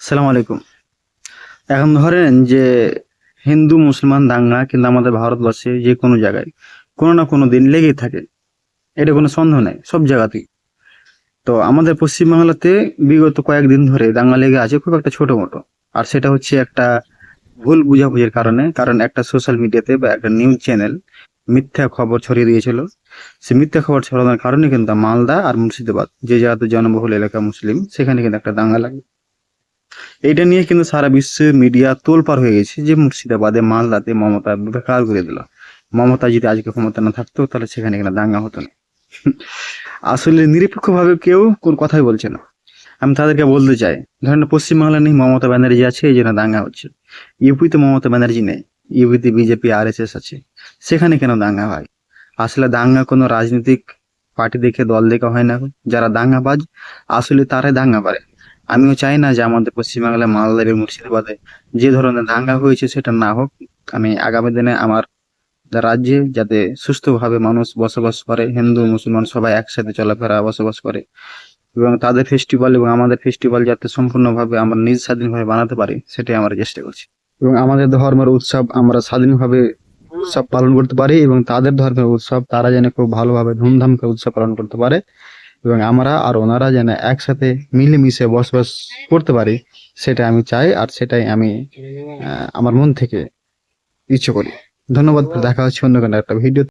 সালাম আলাইকুম। এখন ধরেন যে হিন্দু, মুসলমান, দাঙ্গা কিন্তু আমাদের ভারতবর্ষে যে কোনো জায়গায় কোনো না কোনো দিন লেগেই থাকে। এটা কোনো সন্দেহ নেই, সব জায়গাতেই। তো আমাদের পশ্চিমবাংলাতে বিগত কয়েকদিন ধরে দাঙ্গা লেগে আছে খুব একটা ছোট মোটো। আর সেটা হচ্ছে একটা ভুল বুঝাবুঝির কারণে, কারণ একটা সোশ্যাল মিডিয়াতে বা একটা নিউজ চ্যানেল মিথ্যা খবর ছড়িয়ে দিয়েছিল। সে মিথ্যা খবর ছড়ানোর কারণে কিন্তু মালদা আর মুর্শিদাবাদ, যে জায়গাতে জনবহুল এলাকা মুসলিম, সেখানে কিন্তু একটা দাঙ্গা লাগে। এইটা নিয়ে কিন্তু সারা বিশ্বে মিডিয়া তোলপার হয়ে গেছে যে মুর্শিদাবাদে, মালদাতে মমতা বেকার করে দিল। মমতা যদি আজকে ক্ষমতা না থাকতো, তাহলে সেখানে এখানে দাঙ্গা হতো না। আসলে নিরপেক্ষভাবে কেউ কোন কথাই বলছে না। আমি তাদেরকে বলতে চাই, ধরেন পশ্চিমবাংলা নেই, মমতা ব্যানার্জি আছে, এই জন্য দাঙ্গা হচ্ছে। ইউপিতে মমতা ব্যানার্জি নেই, ইউপিতে বিজেপি আর আছে, সেখানে কেন দাঙ্গা হয়? আসলে দাঙ্গা কোনো রাজনৈতিক পার্টি দেখে, দল দেখে হয় না। যারা দাঙ্গাবাজ, আসলে তারাই দাঙ্গা পারে আমিও চাই না যে আমাদের পশ্চিমবাংলায় মালদা এবং মুর্শিদাবাদে যে ধরনের দাঙ্গা হয়েছে সেটা না হোক, আমি আগামী দিনে আমার রাজ্যে যাতে সুস্থভাবে মানুষ বসবাস করে, হিন্দু, মুসলমান সবাই একসাথে চলাফেরা বসবাস করে এবং তাদের ফেস্টিভ্যাল এবং আমাদের ফেস্টিভ্যাল যাতে সম্পূর্ণভাবে আমরা নিজ স্বাধীনভাবে বানাতে পারি, সেটাই আমরা চেষ্টা করছি। এবং আমাদের ধর্মের উৎসব আমরা স্বাধীনভাবে উৎসব পালন করতে পারি এবং তাদের ধর্মের উৎসব তারা যেন খুব ভালোভাবে ধুমধাম করে উৎসব পালন করতে পারে। এবং আমরা আর ওনারা যেন একসাথে মিলেমিশে বসবাস করতে পারি সেটা আমি চাই আর সেটাই আমি আমার মন থেকে ইচ্ছে করি। ধন্যবাদ, দেখা হচ্ছে অন্য একটা ভিডিও